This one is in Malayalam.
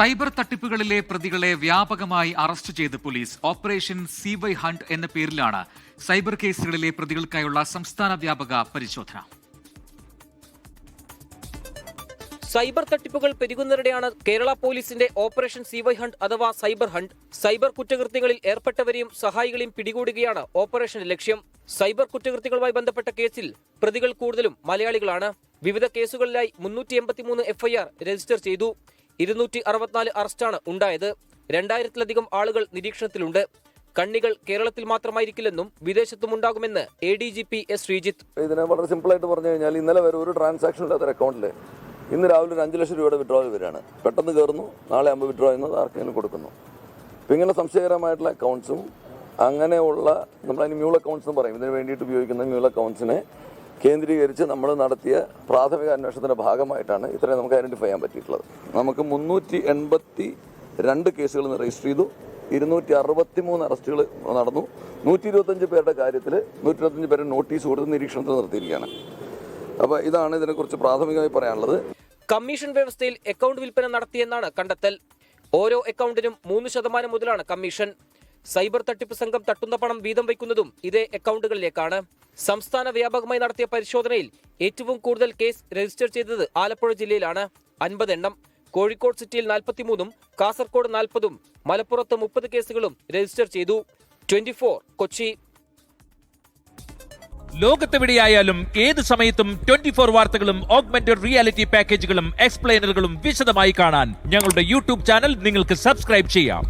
സൈബർ തട്ടിപ്പുകളിലെ പ്രതികളെ വ്യാപകമായി അറസ്റ്റ് ചെയ്ത് police. Operation C Y hunt എന്ന പേരിലാണ് സൈബർ കേസുകളിലെ പ്രതികൾക്കായുള്ള സംസ്ഥാന വ്യാപക പരിശോധന. സൈബർ തട്ടിപ്പുകൾ പെരുകുന്നതിനിടെയാണ് കേരള പോലീസിന്റെ ഓപ്പറേഷൻ സിവൈ ഹണ്ട് അഥവാ സൈബർ ഹണ്ട് സൈബർ കുറ്റകൃത്യങ്ങളിൽ ഏർപ്പെട്ടവരെയും സഹായികളെയും പിടികൂടുകയാണ് ഓപ്പറേഷൻ ലക്ഷ്യം. സൈബർ കുറ്റകൃത്യങ്ങളുമായി ബന്ധപ്പെട്ട കേസിൽ പ്രതികൾ കൂടുതലും മലയാളികളാണ്. വിവിധ കേസുകളിലായി മുന്നൂറ്റി എൺപത്തിമൂന്ന് എഫ്ഐആർ രജിസ്റ്റർ ചെയ്തു. ഇരുന്നൂറ്റി അറുപത്തിനാല് അറസ്റ്റാണ് ഉണ്ടായത്. രണ്ടായിരത്തിലധികം ആളുകൾ നിരീക്ഷണത്തിലുണ്ട്. കണ്ണികൾ കേരളത്തിൽ മാത്രമായിരിക്കില്ലെന്നും വിദേശത്തും ഉണ്ടാകുമെന്ന് A D G P S Sreejith. ഇതിനെ വളരെ സിമ്പിൾ ആയിട്ട് പറഞ്ഞു കഴിഞ്ഞാൽ ഇന്നലെ വരെ ഒരു ട്രാൻസാക്ഷൻ ഇല്ലാത്ത അക്കൗണ്ടിൽ ഇന്ന് രാവിലെ ഒരു അഞ്ച് ലക്ഷം രൂപയുടെ വിഡ്രോവൽ വരികയാണ്. പെട്ടെന്ന് കയറുന്നു നാളെ ആകുമ്പോൾ വിഡ്രോ ചെയ്യുന്നത് ആർക്കെങ്കിലും കൊടുക്കുന്നു. അപ്പം ഇങ്ങനെ സംശയകരമായിട്ടുള്ള അക്കൗണ്ട്സും അങ്ങനെയുള്ള നമ്മളതിന് മ്യൂൾ അക്കൗണ്ട്സ് എന്ന് പറയും. ഇതിന് വേണ്ടിയിട്ട് ഉപയോഗിക്കുന്ന മ്യൂൾ അക്കൗണ്ട്സിനെ കേന്ദ്രീകരിച്ച് നമ്മൾ നടത്തിയ പ്രാഥമിക അന്വേഷണത്തിന്റെ ഭാഗമായിട്ടാണ് ഇത്രയും നമുക്ക് ഐഡന്റിഫൈ ചെയ്യാൻ പറ്റിയിട്ടുള്ളത്. നമുക്ക് മുന്നൂറ്റി എൺപത്തി രണ്ട് കേസുകൾ രജിസ്റ്റർ ചെയ്തു. ഇരുന്നൂറ്റി അറുപത്തി മൂന്ന് അറസ്റ്റുകൾ നടന്നു. നൂറ്റി ഇരുപത്തഞ്ച് പേരുടെ കാര്യത്തിൽ നൂറ്റി ഇരുപത്തഞ്ച് പേരെ നോട്ടീസ് കൊടുത്ത് നിരീക്ഷണത്തിൽ നിർത്തിയിരിക്കുകയാണ്. അപ്പോൾ ഇതാണ് ഇതിനെക്കുറിച്ച് പ്രാഥമികമായി പറയാനുള്ളത്. കമ്മീഷൻ വ്യവസ്ഥയിൽ അക്കൗണ്ട് വിൽപ്പന നടത്തിയെന്നാണ് കണ്ടെത്തൽ. ഓരോ അക്കൗണ്ടിനും മൂന്ന് ശതമാനം മുതലാണ് കമ്മീഷൻ. സൈബർ തട്ടിപ്പ് സംഘം തട്ടുന്ന പണം വീതം വയ്ക്കുന്നതും ഇതേ അക്കൗണ്ടുകളിലേക്കാണ് സംസ്ഥാന വ്യാപകമായി നടത്തിയ പരിശോധനയിൽ ഏറ്റവും കൂടുതൽ കേസ് രജിസ്റ്റർ ചെയ്തത് ആലപ്പുഴ ജില്ലയിലാണ്. അൻപത് എണ്ണം. കോഴിക്കോട് സിറ്റിയിൽ നാൽപ്പത്തിമൂന്നും കാസർഗോഡ് നാൽപ്പതും മലപ്പുറത്ത് മുപ്പത് കേസുകളും രജിസ്റ്റർ ചെയ്തു. Twenty four Kochi. ലോകത്തെവിടെയായാലും ഏത് സമയത്തും ട്വന്റി ഫോർ വാർത്തകളും ഓഗ്മെന്റഡ് റിയാലിറ്റി പാക്കേജുകളും എക്സ്പ്ലെയിനറുകളും വിശദമായി കാണാൻ ഞങ്ങളുടെ യൂട്യൂബ് ചാനൽ നിങ്ങൾക്ക് സബ്സ്ക്രൈബ് ചെയ്യാം.